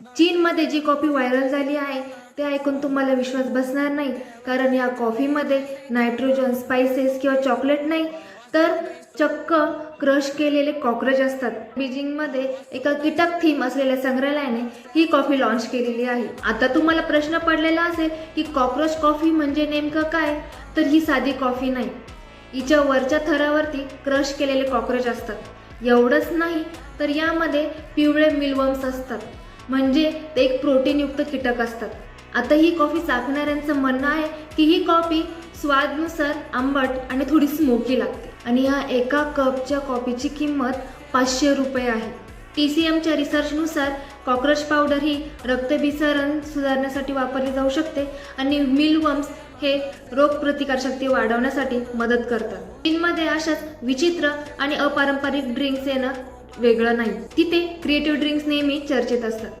चीनमध्ये जी coffee viral झाली आहे ते ऐकून तुम्हाला विश्वास बसणार नाही. कारण या कॉफीमध्ये नायट्रोजन स्पायसेस किंवा चॉकलेट नाही तर चक्क क्रश केलेले कॉक्रोच असतात. बीजिंगमध्ये एका कीटक थीम असलेल्या संग्रहालयाने ही कॉफी लॉन्च केलेली आहे. आता तुम्हाला प्रश्न पडलेला असेल की कॉक्रोच कॉफी म्हणजे नेमकं काय? तर ही साधी कॉफी नाही. हिच्या वरच्या थरावरती क्रश केलेले कॉक्रोच असतात. एवढंच नाही तर यामध्ये पिवळे मिलवम्स असतात. म्हणजे ते एक प्रोटीनयुक्त कीटक असतात. आता ही कॉफी चाखणाऱ्यांचं म्हणणं आहे की ही कॉफी स्वादनुसार आंबट आणि थोडी स्मोकी लागते. आणि ह्या एका कपच्या कॉफीची किंमत पाचशे रुपये आहे. टी सी एमच्या रिसर्चनुसार कॉक्रोच पावडर ही रक्तभिसरण सुधारण्यासाठी वापरली जाऊ शकते आणि मिलवम्स हे रोगप्रतिकारशक्ती वाढवण्यासाठी मदत करतात. चीनमध्ये अशाच विचित्र आणि अपारंपरिक ड्रिंक्स येणं वेगळं नाही. तिथे क्रिएटिव्ह ड्रिंक्स नेहमी चर्चेत असतात.